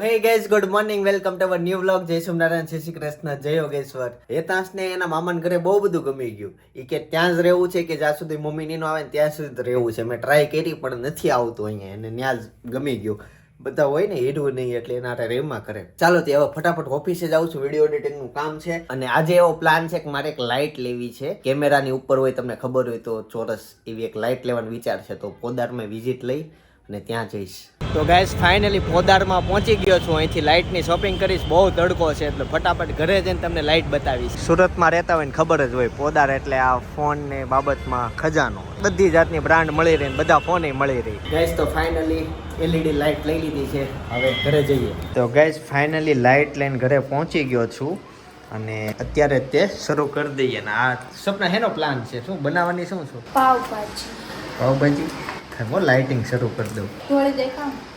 Hey guys good morning welcome to our new vlog જય સોમનારાયણ શ્રી કૃષ્ણ જય યોગેશ્વર હેતાંશને એના મામાને ઘરે બહુ બધું ગમી ગયું. એ કે ત્યાં જ રહેવું છે કે જ્યાં સુધી મમ્મી નીનો આવે ને ત્યાં સુધી રહેવું છે. મેં ટ્રાય કરી પણ નથી આવતું અહીંયા એને ત્યાં જ ગમી ગયું. બધા હોય ને હેડવું નહીં એટલે એના હારે રેવમાં કરે. ચાલો તે હવે ફટાફટ ઓફિસે જાઉં છું. વીડિયો એડિટિંગનું કામ છે. અને આજે એવો પ્લાન છે કે મારે એક લાઇટ લેવી છે. કેમેરાની ઉપર હોય તમને ખબર હોય તો ચોરસ એવી એક લાઇટ લેવાનો વિચાર છે. તો પોદારમાં વિઝિટ લઈ અને ત્યાં જઈશ. તો ગાઈસ ફાઇનલી પોદારમાં પહોંચી ગયો છું. અહીંથી લાઇટની શોપિંગ કરીશ. બહુ તડકો છે એટલે ફટાફટ ઘરે જઈને તમને લાઇટ બતાવીશ. સુરતમાં રહેતા હોય ને ખબર જ હોય પોદાર એટલે આ ફોન ને બાબતમાં ખજાનો. બધી જાતની બ્રાન્ડ મળી રહી ને બધા ફોન મળી રહી. ગાઈસ તો ફાઇનલી એલઈડી લાઇટ લઈ લીધી છે. હવે ઘરે જઈએ. તો ગાઈસ ફાઇનલી લાઇટ લઈને ઘરે પહોંચી ગયો છું. અને અત્યારે તે શરૂ કરી દઈએ. ને આ સપના હેનો પ્લાન છે? શું બનાવવાની શું છું? પાવભાજી. પાવભાજી? ખાઈ લાઇટિંગ શરૂ કરી દઉં. ધોળે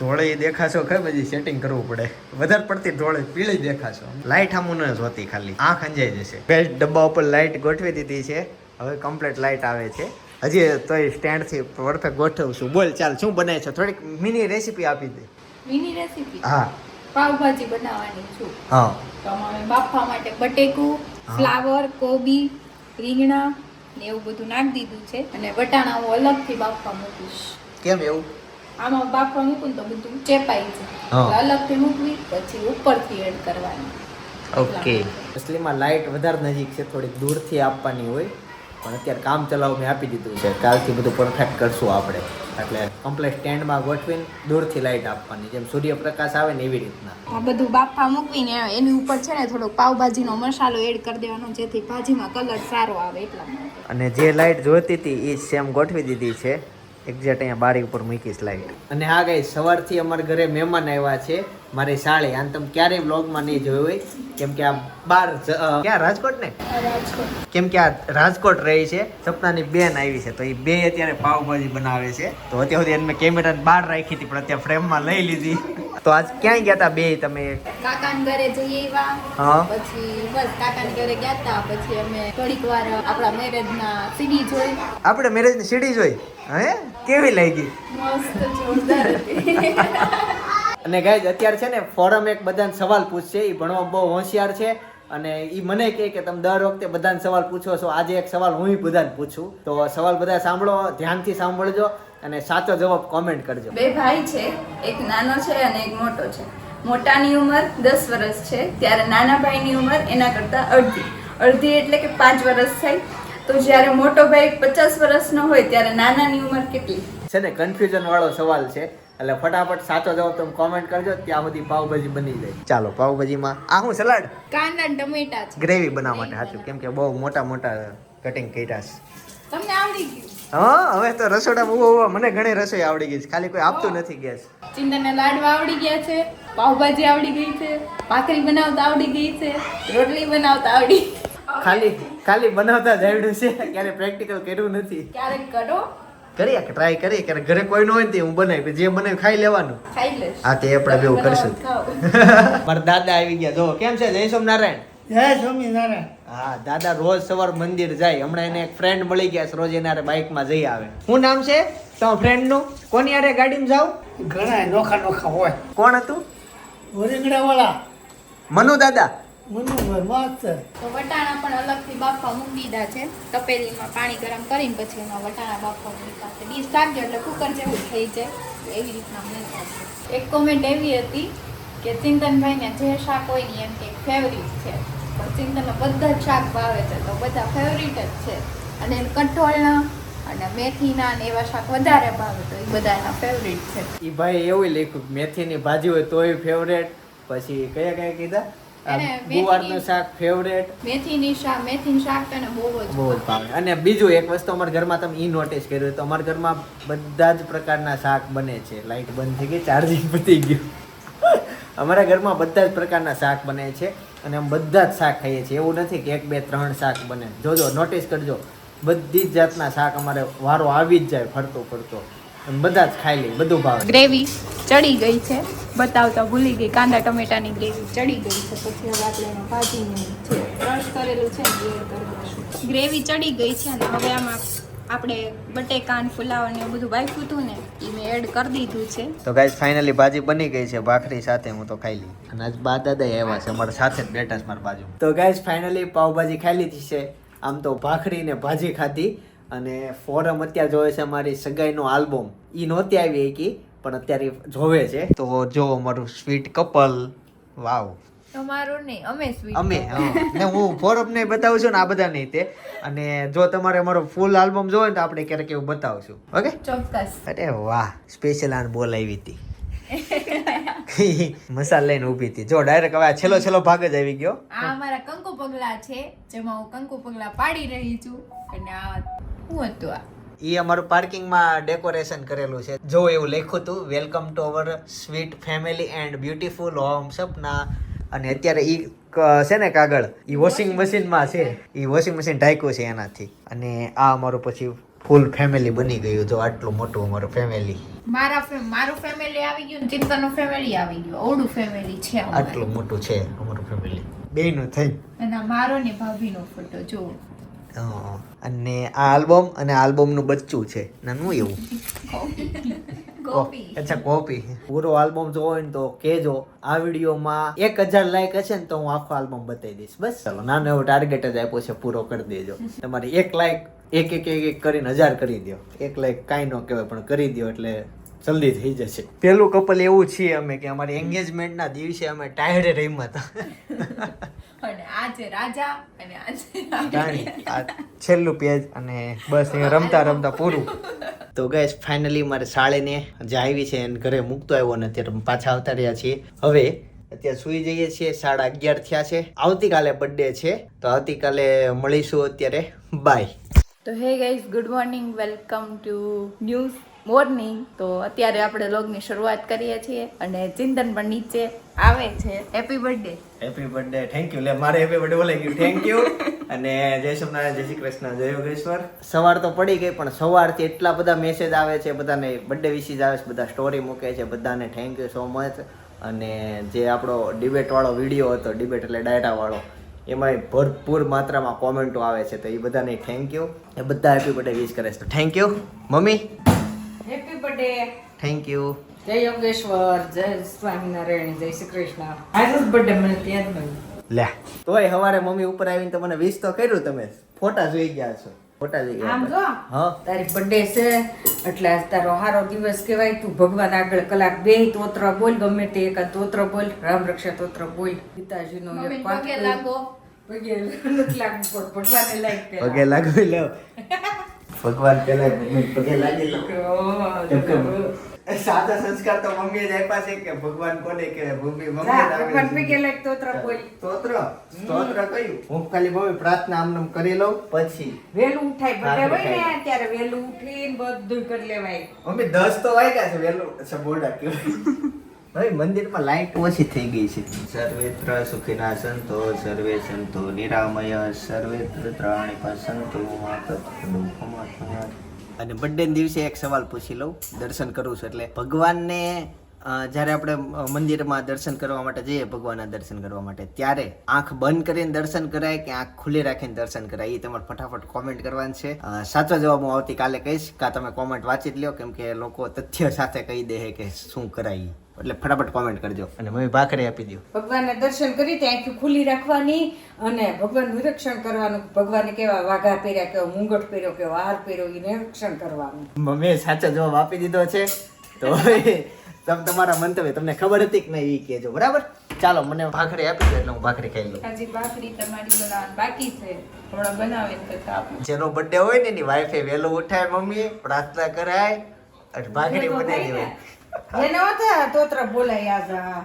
ધોળે દેખાશો ખબર પછી સેટિંગ કરવું પડે. વધારે પડતી ધોળે પીળી દેખાશો. લાઇટ આમ ન જોતી ખાલી. આંખ અંજાઈ જશે. બેસ્ટ ડબ્બા ઉપર લાઇટ ગોઠવી દીધી છે. હવે કમ્પ્લીટ લાઇટ આવે છે. હજી તોય સ્ટેન્ડથી પરફેક્ટ ગોઠવું છું. બોલ ચાલ શું બનાવે છે થોડીક મિની રેસીપી આપી દે. મિની રેસીપી હા. પાવભાજી બનાવવાની છું. હા. તો બાફવા માટે બટેકું ફ્લાવર કોબી રીંગણા ને એવું બધું નાખી દીધું છે. અને વટાણા હું અલગથી બાફવા મૂકીશ. કેમ એવું? આમાં બાફવા મૂકું ને તો બધું ચેપાઈ જાય. અલગથી મૂકવી પછી ઉપરથી એડ કરવાની. ઓકે. અસલીમાં લાઇટ વધારે નજીક છે થોડીક દૂરથી આપવાની હોય. પણ અત્યારે કામ ચલાવ મેં આપી દીધું છે. કાલથી બધું પરફેક્ટ કરશું આપણે. એટલે કમ્પ્લેટ સ્ટેન્ડમાં ગોઠવીને દૂરથી લાઇટ આપવાની જેમ સૂર્યપ્રકાશ આવે ને એવી રીતના. આ બધું બાફા મૂકીને એની ઉપર છે ને થોડો પાવભાજીનો મસાલો એડ કરી દેવાનો જેથી ભાજીમાં કલર સારો આવે એટલા અને જે લાઇટ જોઈતી હતી એ સેમ ગોઠવી દીધી છે. એક્ઝેક્ટ અહીંયા બારી ઉપર મૂકીશ લાઇટ અને હા ગઈ સવારથી અમારા ઘરે મહેમાન આવ્યા છે. મારી સાળી. આને તમે ક્યારેય વ્લોગમાં નહીં જોયું હોય. કેમ કે આ બાર ક્યાં? રાજકોટ ને કેમ કે આ રાજકોટ રહી છે. સપનાની બેન આવી છે. તો એ બે અત્યારે પાવભાજી બનાવે છે. તો અત્યાર સુધી એને કેમેરાને કેમેરા બહાર રાખી હતી પણ અત્યારે ફ્રેમમાં લઈ લીધી. તો આજ ક્યાંય ગયા હતા બે તમે? કાકાના ઘરે જઈએ એવા પછી બસ કાકાના ઘરે ગયા હતા પછી અમે થોડીક વાર આપણા મેરેજના સીડી જોઈ. આપણે મેરેજની સીડી જોઈ? હે? કેવી લાગી? મસ્ત જોરદાર હતી. અને ગાઈઝ અત્યારે છે ને ફોરમ એક બધાને સવાલ પૂછશે એ ભણવા બહુ હોશિયાર છે અને એ મને કહે કે તમે દર વખતે બધાને સવાલ પૂછો છો આજે એક સવાલ હું બધાને પૂછું. તો સવાલ બધા સાંભળો ધ્યાનથી સાંભળજો અને સાચો જવાબ કોમેન્ટ કરજો. બે ભાઈ છે એક નાનો છે અને એક મોટો છે. મોટાની ઉંમર દસ વર્ષ છે ત્યારે નાના ભાઈની ઉંમર એના કરતાં અડધી. અડધી એટલે કે પાંચ વર્ષ થાય. તો જ્યારે મોટો ભાઈ પચાસ વર્ષનો હોય ત્યારે નાનાની ઉંમર કેટલી? છે ને કન્ફ્યુઝન વાળો સવાલ છે. એટલે ફટાફટ સાચો જવાબ તમે કોમેન્ટ કરજો ત્યાં સુધી પાવભાજી બની જાય. ચાલો પાવભાજીમાં આ હું સલાડ? કાંદા ટમેટા છે. ગ્રેવી બનાવવા માટે સાચું. કેમ કે બહુ મોટા મોટા કટિંગ કર્યા છે. તમને આવડી ગયું? હા હવે તો રસોડા બહુ ઊભો મને ઘણી રસોઈ આવડી ગઈ છે. ખાલી કોઈ આપતું નથી ગેસ. ચિંતનના લાડવા આવડી ગયા છે પાવભાજી આવડી ગઈ છે ભાખરી બનાવતા આવડી ગઈ છે રોટલી બનાવતા આવડી ખાલી ખાલી બનાવતા જ આવડ્યું છે. ક્યારે પ્રેક્ટિકલ કર્યું નથી. ક્યારેક કરો. કરીએ ટ્રાય કરીએ કે ઘરે કોઈ ન હોય ને હું બનાવી જે બનાવી ખાઈ લેવાનું. ખાઈ લેશ હા તે આપણે બેવું કરશું. મારા દાદા આવી ગયા. જો કેમ છે? જય સોમનારાયણ જય સ્વામિનારાયણ. હા દાદા રોજ સવાર મંદિર જાય. હમણાં એને એક ફ્રેન્ડ મળી ગયા છે રોજ એના બાઇકમાં જઈ આવે. શું નામ છે? તમારા ફ્રેન્ડનું? કોની યારે ગાડીમાં જાવ ઘણા નોખા નોખા હોય. કોણ હતું? રીંગણા વાળા મનુ દાદા. મનુભાઈ માસ્તર તો વટાણા પણ અલગથી બાફવા મૂકી દીધા છે. તપેલીમાં પાણી ગરમ કરીને પછી એમાં વટાણા બાફવા મૂક્યા છે. ડીશ એટલે કુકર જેવું થઈ જાય. એવી રીતના મૂક્યા છે. એક કોમેન્ટ એવી હતી કે ચિંતનભાઈને જે શાક હોય ને એમ કે ફેવરિટ છે. પણ ચિંતનને બધા જ શાક ભાવે છે તો બધા ફેવરિટ જ છે. અને કઠોળના અને મેથીના ને એવા શાક વધારે ભાવે તો એ બધા એના ફેવરિટ છે. એ ભાઈ એવું લખ્યું મેથીની ભાજી હોય તોય ફેવરેટ પછી કયા કયા કીધા? ગુવારનું શાક ફેવરેટ મેથીની શાક મેથીનું શાક તો બહુ જ બહુ ભાવે. અને બીજું એક વસ્તુ અમારા ઘરમાં તમે ઈ નોટિસ કર્યું તો અમારા ઘરમાં બધા જ પ્રકારના શાક બને છે. લાઈટ બંધ થઈ ગઈ ચાર્જિંગ પતી ગયું. અમારા ઘરમાં બધા જ પ્રકારના શાક બને છે અને અમે બધા જ શાક ખાઈએ છીએ. એવું નથી કે એક બે ત્રણ શાક બને. જોજો નોટિસ કરજો. બધી જ જાતના શાક અમારે વારો આવી જ જાય ફરતો ફરતો. બધા જ ખાઈ લઈ બધું ભાવે. ગ્રેવી ચડી ગઈ છે. બતાવતા ભૂલી ગઈ, કાંદા, ટમેટાની ગ્રેવી ચડી ગઈ છે. પછી હવે આપણે ભાજીનું છે ક્રશ કરેલું છે એ ગ્રેવી ચડી ગઈ છે અને હવે આમાં આપણે બટેકાન ફુલાવર ને બધું બાફ્યું હતું ને એ મેં એડ કરી દીધું છે. તો ગાઈસ ફાઇનલી ભાજી બની ગઈ છે, ભાખરી સાથે હું તો ખાઈ લઈ અને આજ બા દાદા આવ્યા છે, અમારા સાથે જ બેઠા છે મારા બાજુ. તો ગાઈસ ફાઇનલી પાવભાજી ખાઈ લીધી છે. આમ તો ભાખરી ને ભાજી ખાધી. અને ફોરમ અત્યારે જોવે છે અમારી સગાઈનો આલ્બમ. ઈ નહોતી આવી એકી પણ અત્યારે જોવે છે. તો જો અમારું સ્વીટ કપલ વાવ. તમારું નહીં અમે સ્વીટ અમે ને હું ફોરમ ને બતાવું છું ને આ બધા નહીં તે. અને જો તમારે અમારો ફૂલ આલ્બમ જોવે ને તો આપણે ક્યારેક એવું બતાવશું. ઓકે? ચોક્કસ. અરે વાહ સ્પેશિયલ આને બોલાવી હતી. મસાલા લઈને ઊભી હતી. જો ડાયરેક્ટ હવે આ છેલ્લો છેલ્લો ભાગ જ આવી ગયો. આ અમારા કંકુ પગલા છે જેમાં હું કંકુ પગલા પાડી રહી છું. અને આ શું હતું આ. એ અમારું પાર્કિંગમાં ડેકોરેશન કરેલું છે. જો એવું લખ્યું હતું welcome to our sweet family and beautiful home Sapna. અને અત્યારે એ છે ને કાગળ એ વોશિંગ મશીનમાં છે. એ વોશિંગ મશીન ઢાંક્યું છે એનાથી. અને આ અમારું પછી ફૂલ ફેમિલી બની ગયું. જો આટલું મોટું અમારું ફેમિલી મારા મારું ફેમિલી આવી ગયું ચિંતનનું ફેમિલી આવી ગયું. ઓવડું ફેમિલી છે આટલું મોટું છે અમારું ફેમિલી બેયનું થઈ. અને મારો ને ભાભીનો ફોટો જો હા. અને આ આલ્બમ અને આલ્બમનું બચ્ચું છે. નાનું એવું. અચ્છા કોપી. પૂરો આલ્બમ જોવો હોય ને તો કેજો આ વિડીયોમાં એક હજાર લાઈક હશે ને તો હું આખો આલ્બમ બતાવી દઈશ. બસ. ચલો નાનો એવો ટાર્ગેટ જ આપ્યો છે પૂરો કરી દેજો. તમારે એક લાઈક એક એક એક એક કરીને હજાર કરી દો એક લાઈક કાંઈ ન કહેવાય પણ કરી દો એટલે જલ્દી થઈ જશે. પેલું કપલ એવું છીએ અમે કે અમારી એન્ગેજમેન્ટના દિવસે અમે ટાયર્ડ રહીમાં હતા. અને આજે રાજા અને આજે રાણી. છેલ્લું પેજ અને બસ અહીંયા રમતા રમતા પૂરું. તો ગેસ ફાઇનલી મારે શાળેને જે આવી છે એને ઘરે મૂકતો આવ્યો ને અત્યારે પાછા આવતા રહ્યા છીએ. હવે અત્યારે સુઈ જઈએ છીએ સાડા અગિયાર થયા છે. આવતીકાલે બર્થડે છે. તો આવતીકાલે મળીશું અત્યારે. બાય તો hey guys good morning welcome to news morning. તો અત્યારે આપણે લોગની શરૂઆત કરીએ છીએ અને ચિંતન પણ નીચે આવે છે. Happy birthday happy birthday thank you લે મારે હેપી બર્થડે બોલાઈ ગયું. થેન્ક યુ અને જય સોમનારાયણ જય શ્રી કૃષ્ણ જય યોગેશ્વર. સવાર તો પડી ગઈ પણ સવારથી એટલા બધા મેસેજ આવે છે બધાને બર્થડે વિશીજ આવે છે બધા સ્ટોરી મૂકે છે બધાને થેન્ક યુ સો મચ અને જે આપણો ડિબેટવાળો વીડિયો હતો ડિબેટ એટલે ડાયટાવાળો એમાંય એમાં ભરપૂર માત્રામાં કોમેન્ટો આવે છે તો એ બધાને થેન્ક યુ એ બધા હેપી બર્થડે વિશ કરે છે. તો thank you mummy? Happy birthday thank you જય યોગેશ્વર જય સ્વામિનારાયણ જય શ્રી કૃષ્ણ. આજ બર્થડે મને ત્યાં જ મળ્યું. લે. તોય હવારે મમ્મી ઉપર આવીને તમને વિશ તો કર્યું તમે. ફોટા જોઈ ગયા છો. ફોટા જોઈ ગયા આમ જો? હા. તારી બર્થડે છે એટલે આજ તારો હારો દિવસ કહેવાય. તું ભગવાન આગળ કલાક બે તોત્ર બોલ ગમે તે એક તોત્ર બોલ. રામ રક્ષા તોત્ર બોલ. પિતાજીનો એક પાઠ પગે. લાગો. પગે લાગવું પણ ભગવાનને પગે લાગી લો. ભગવાન પેલા મમ્મી પગે લાગી સાચા સંસ્કાર તો મમ્મી જ આપ્યા છે કે ભગવાન કોને કે ભૂમિ મમ્મી ભગવાન પગે લાગ તોત્ર બોલ સ્તોત્ર સ્તોત્ર કયું હું ખાલી મમ્મી પ્રાર્થના આમ નામ કરી લઉં પછી. વહેલું ઉઠાય બર્થડે હોય ને અત્યારે વેલું વહેલું ઉઠીને બધું કરી લેવાય. મમ્મી દસ તો વાગ્યા છે વેલું અચ્છા બોર્ડા કહેવાય. ભાઈ મંદિરમાં લાઈટ ઓછી થઈ ગઈ છે. સર્વેત્ર સુખીના સંતો સર્વે સંતો નિરામય સર્વેત્ર ત્રાણી સંતો અને બર્થડે દિવસે એક સવાલ પૂછી લઉં દર્શન કરું છું એટલે. ભગવાનને જ્યારે આપણે મંદિરમાં દર્શન કરવા માટે જઈએ ભગવાનના દર્શન કરવા માટે ત્યારે આંખ બંધ કરીને દર્શન કરાય કે આંખ ખુલ્લી રાખીને દર્શન કરાય? એ તમારે ફટાફટ કોમેન્ટ કરવાનું છે. સાચો જવાબ હું આવતીકાલે કહીશ કાં તમે કોમેન્ટ વાંચી જ લ્યો કેમ કે લોકો તથ્ય સાથે કહી દે કે શું કરાય. એટલે ફટાફટ કોમેન્ટ કરજો. અને મમ્મી ભાખરી આપી દો ભગવાનને દર્શન કરી ત્યાં આંખી ખુલ્લી રાખવાની અને ભગવાનનું નિરીક્ષણ કરવાનું. ભગવાને કેવા વાઘા પહેર્યા કેવો મુંગટ પહેર્યો કેવો હાર પહેર્યો એ નિરીક્ષણ કરવાનું. મમ્મીએ સાચો જવાબ આપી દીધો છે. તો તમ તમારા મંતવ્ય તમને ખબર હતી કે નહીં એ કહેજો. બરાબર? ચાલો મને ભાખરી આપી દો એટલે હું ભાખરી ખાઈ લઉં. હજી ભાખરી તમારી બનાવવાની બાકી છે. હમણાં બનાવે ને કરતા આપણે જેનો બર્થડે હોય ને એની વાઈફે વેલો ઉઠાય મમ્મી પ્રાર્થના કરાય અને ભાખરી બનાવી દેવાય. એને હોતા તોત્ર બોલાય આજ આ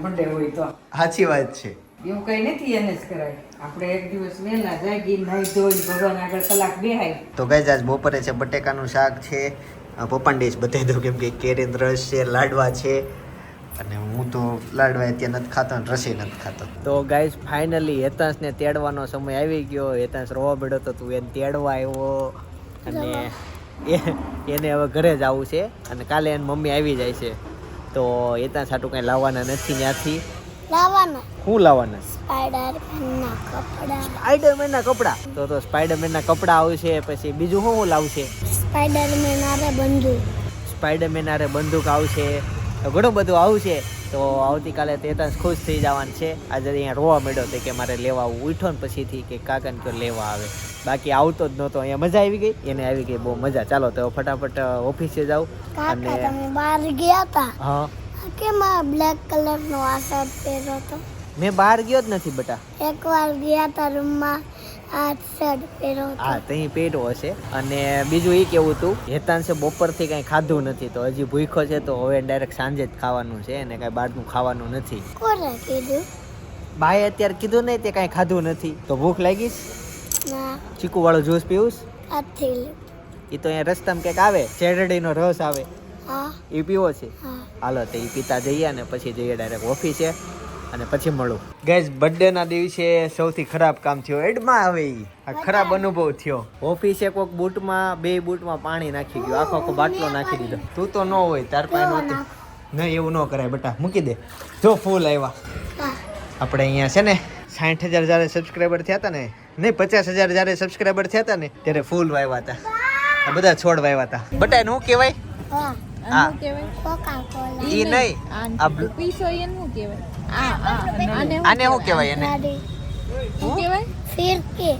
બર્થડે હોય તો. સાચી વાત છે. એવું કઈ નથી એને જ કરાય. આપણે એક દિવસ વહેલા જાગી નાઈ ધોઈ ભગવાન આગળ કલાક બેહાય. તો ગઈ આજ બપોરે છે બટેકાનું શાક છે. અ, પપ્પાને ડીશ બતાવી દઉં કેમ કે કેરીન રસ છે લાડવા છે. અને હું તો લાડવા અત્યારે નથી ખાતો અને રસી નથી ખાતો. તો ગાઈઝ ફાઇનલી હેતાંશને તેડવાનો સમય આવી ગયો. હેતાંશ રોવા પડ્યો તો તું એને તેડવા આવ્યો. અને એ- એને હવે ઘરે જ આવવું છે અને કાલે એની મમ્મી આવી જાય છે. તો એ ત્યાં સાટું કાંઈ લાવવાના નથી ત્યાંથી. લાવવાના? શું લાવવાના? સ્પાઈડરમેનના કપડા. સ્પાઈડરમેનના કપડા? તો તો સ્પાઈડરમેનના કપડા આવશે પછી બીજું શું લાવશે સ્પાઈડરમેન આરે બંદૂક. સ્પાઈડરમેન આરે બંદૂક આવશે તો ઘણું બધું આવશે તો આવતીકાલે તેતાંશ ખુશ થઈ જવાનું છે. આજે અહીંયા રોવા મળ્યો તે કે મારે લેવા આવું. ઉઠો ને પછીથી કે કાકાને કયો લેવા આવે. બાકી આવતો જ નહોતો અહીંયા મજા આવી ગઈ એને આવી ગઈ બહુ મજા. ચાલો તો ફટાફટ ઓફિસે કાકા અને તમે બહાર ગયા હતા હા. કેમ આ બ્લેક કલરનો આ શર્ટ પહેર્યો હતો મેં બહાર ગયો જ નથી બેટા. એકવાર ગયા હતા રૂમમાં આ શર્ટ પહેર્યો હા તઈ તહીં પેટો હશે. અને બીજું એ કેવું હતું હેતાંશે બપોરથી કંઈ ખાધું નથી તો હજી ભૂખો છે તો હવે ડાયરેક્ટ સાંજે જ ખાવાનું છે અને કાંઈ બહારનું ખાવાનું નથી. કોને કીધું? બાએ અત્યારે કીધું નહીં તે કાંઈ ખાધું નથી. તો ભૂખ લાગીશ ના. ચીકુ વાળો જ્યુસ પીવું આથી એ તો અહીંયા રસ્તામાં કંઈક આવે શેરડીનો રસ આવે. હા. એ પીવો છે? હાલો તો એ પીતા જઈએ અને પછી જઈએ ડાયરેક્ટ ઓફિસે અને પછી મળું. ગેસ બર્થડેના દિવસે સૌથી ખરાબ કામ થયું એડમાં આવે આ ખરાબ અનુભવ થયો. ઓફિસે કોઈક બૂટમાં બે બૂટમાં પાણી નાખી ગયું આખો આખો બાટલો નાખી દીધો. તું તો ન હોય તાર પાસે નહોતું. નહીં એવું ન કરાય બેટા મૂકી દે. જો ફૂલ આવ્યા. આપણે અહીંયા છે ને સાઠ હજાર જ્યારે સબસ્ક્રાઈબર થયા હતા ને નહીં પચાસ હજાર જ્યારે સબસ્ક્રાઈબર થયા હતા ને ત્યારે ફૂલ વાવ્યા હતા. બધા છોડ વાવ્યા હતા. બટા શું કહેવાય? હા હા. કોકા કોલા ઈ નહીં. આ પીસો એને શું કહેવાય. આ આ આને આને શું કહેવાય એને? શું? કહેવાય? ફિરકી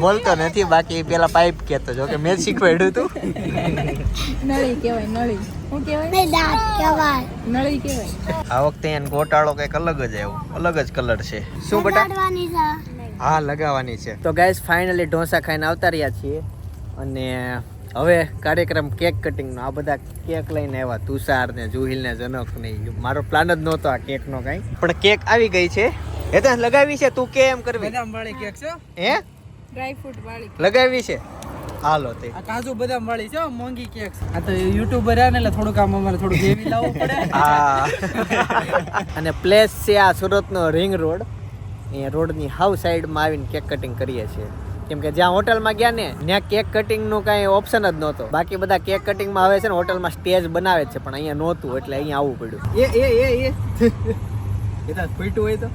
બોલતો નથી બાકી પેલા પાઇપ કેતો જો કે મેં શીખવાડ્યું તું. નળી કહેવાય નળી. શું કહેવાય? દાંત કહેવાય. નળી કહેવાય. આ વખતે એને ગોટાળો કંઈક અલગ જ આવ્યો. અલગ જ કલર છે. શું બટા? હા લગાવવાની છે. તો ગાઈસ ફાઇનલી ઢોસા ખાઈને આવતા રહ્યા છીએ. અને હવે કાર્યક્રમ કેક કટિંગનો આ બધા કેક લઈને આવ્યા તુષાર ને જુહિલ ને જનક ને મારો પ્લાન જ નહોતો આ કેકનો કાંઈ. પણ કેક આવી ગઈ છે. એ તો લગાવી છે તું કે એમ કરવી? બદામ વાળી કેક છે? હે? ડ્રાય ફ્રૂટ વાળી લગાવી છે. હાલો તે. આ કાજુ બદામ વાળી છે હો, મોંઘી કેક આ તો યુટ્યુબર ને એટલે થોડુંક આમ અમારે થોડુંક હેવી લાવવું પડે. હા. અને પ્લેસ છે આ સુરતનો રિંગ રોડ એ રોડની હાવ સાઈડમાં આવીને કેક કટિંગ કરીએ છીએ. કેમ કે જ્યાં હોટલમાં ગયા ને ત્યાં કેક કટિંગનું કાંઈ ઓપ્શન જ નહોતો. બાકી બધા કેક કટિંગમાં આવે છે ને હોટલમાં સ્ટેજ બનાવે છે પણ અહીંયા નહોતું એટલે અહીંયા આવવું પડ્યું. એ એ એ એ. એ ફૂટ્યું હોય તો?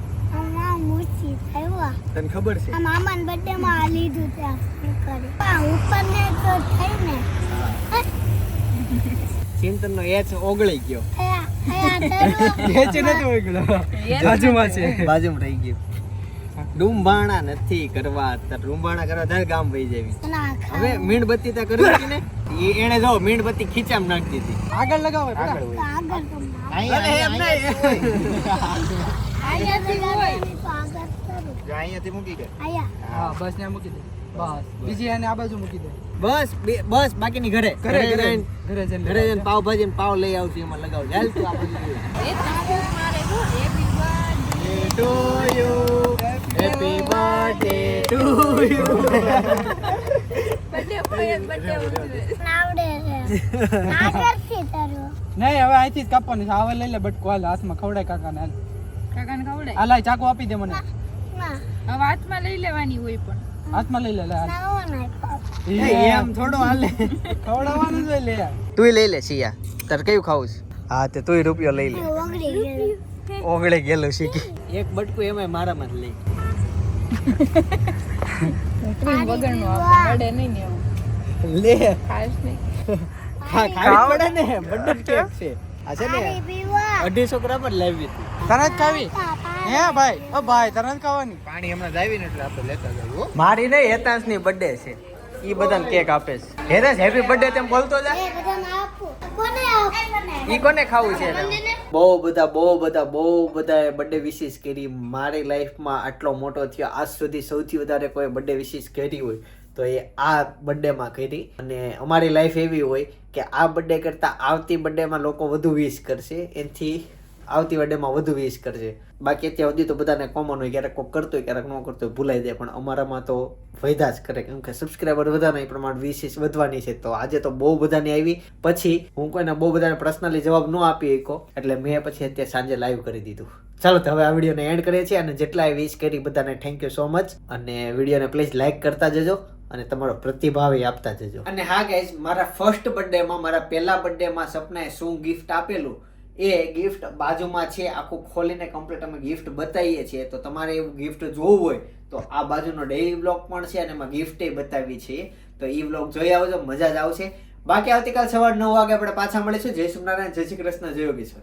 તને ખબર છે? આ મામાના બર્થડે માં આ લીધું ત્યાં ઉપર ને તો થઈ ને. એચ ઓગળી ગયો. નથી છે. બાજુમાં રહી ગયું. ડુંબાણા નથી કરવા ડુંબાણા કરવા ત્યારે ગામ વહી જાય હવે મીણબત્તી ત્યાં કરી હતી ને? એને જો મીણબત્તી ખીચામ નાખી દીધી આગળ લગાવો આગળ તો તો તો મૂકી દે. હા. બસ ત્યાં મૂકી દે. બસ બીજી આને આ બાજુ મૂકી દે. બસ બસ બાકીની ઘરે. ઘરે ઘરે ઘરે. જઈને ઘરે જઈને પાવ ભાજી ને પાવ લઈ આવજો એમાં લગાવ હાલ તું આ બાજુ એ તાપુ મારે જો happy birthday to you. Happy birthday to you birthday હોય બર્થડે આવડે છે. આગળથી તરો. નહીં હવે અહીંથી જ કાપવાની છે. હવે લઈ લે બટકો. હાલ હાથમાં ખવડાય કાકાને હાલ. કાકાને ખવડાય? આ ચાકુ આપી દે મને. હવે હાથમાં લઈ લેવાની હોય પણ. હાથમાં લઈ લે લે એમ થોડો હાલે. ખવડાવવાનું જ હોય લે. તુંય લઈ લે સિયા તારે કયું ખાવું છે? હા તે તુંય રૂપિયો લઈ લે. ઓગળે ગયેલું. શીખી. એક બટકું એમાં મારામાં જ લઈ. ક્રીમ વગરનું આપણે બર્થડે નહીં ને એવું. લે. ખાસ નહીં. ખાવી પડે ને. બર્થડે કેક છે. આ છે ને અઢીસો ગ્રામ જ લાવી હતી. ખાવી. હે ભાઈ? ઓ ભાઈ તને ખાવાની. પાણી હમણાં જ આવીને એટલે આપણે લેતા જવું મારી નહીં હેતાંશની બર્થડે છે. ઈ બધાને કેક આપે છે. હેતાંશ હેપી બર્થડે તેમ બોલતો જા. એ કોને ઈ કોને ખાવું છે બહુ બધા બહુ બધા બહુ બધા બર્થડે વિશિસ કરી. મારી લાઈફમાં આટલો મોટો થયો. આજ સુધી સૌથી વધારે કોઈ બર્થડે વિશિસ કરી હોય તો એ આ બર્થડેમાં કરી. અને અમારી લાઈફ એવી હોય કે આ બર્થડે કરતાં આવતી બર્થડેમાં લોકો વધુ વિશ કરશે. એથી આવતી બર્થડેમાં વધુ વિશ કરશે. બાકી અત્યાર સુધી તો બધાને કોમન હોય, ક્યારેક કોઈ કરતો હોય, ક્યારેક ન કરતો હોય, ભૂલાઈ જાય. પણ અમારામાં તો વધ્યા જ કરે. કેમ કે સબસ્ક્રાઈબર વધારે એ પ્રમાણે વિશેષ વધવાની છે. તો આજે તો બહુ બધાની આવી. પછી હું કોઈને બહુ બધાને પર્સનલી જવાબ ન આપી શકો એટલે મેં પછી અત્યારે સાંજે લાઈવ કરી દીધું. ચાલો હવે આ વિડીયોને એન્ડ કરીએ છીએ અને જેટલાએ વિશ કરી બધાને થેન્ક યુ સો મચ અને વિડીયોને પ્લીઝ લાઈક કરતા જજો અને તમારો પ્રતિભાવ એ આપતા જજો. અને હા ગાઈઝ મારા ફર્સ્ટ બર્થડેમાં મારા પહેલા બર્થડેમાં સપનાએ શું ગિફ્ટ આપેલું એ ગિફ્ટ બાજુમાં છે, આખું ખોલીને કમ્પ્લીટ અમે ગિફ્ટ બતાવીએ છીએ. તો તમારે એવું ગિફ્ટ જોવું હોય, તો આ બાજુનો ડેઇલી બ્લોગ પણ છે અને એમાં એ બતાવી છીએ. તો એ બ્લોગ જોઈ આવજો, મજા જ આવશે. બાકી આવતીકાલ સવાર નવ વાગે આપણે પાછા મળીશું. જય સ્વામિનારાયણ જય શ્રી કૃષ્ણ, જય યોગેશ્વર.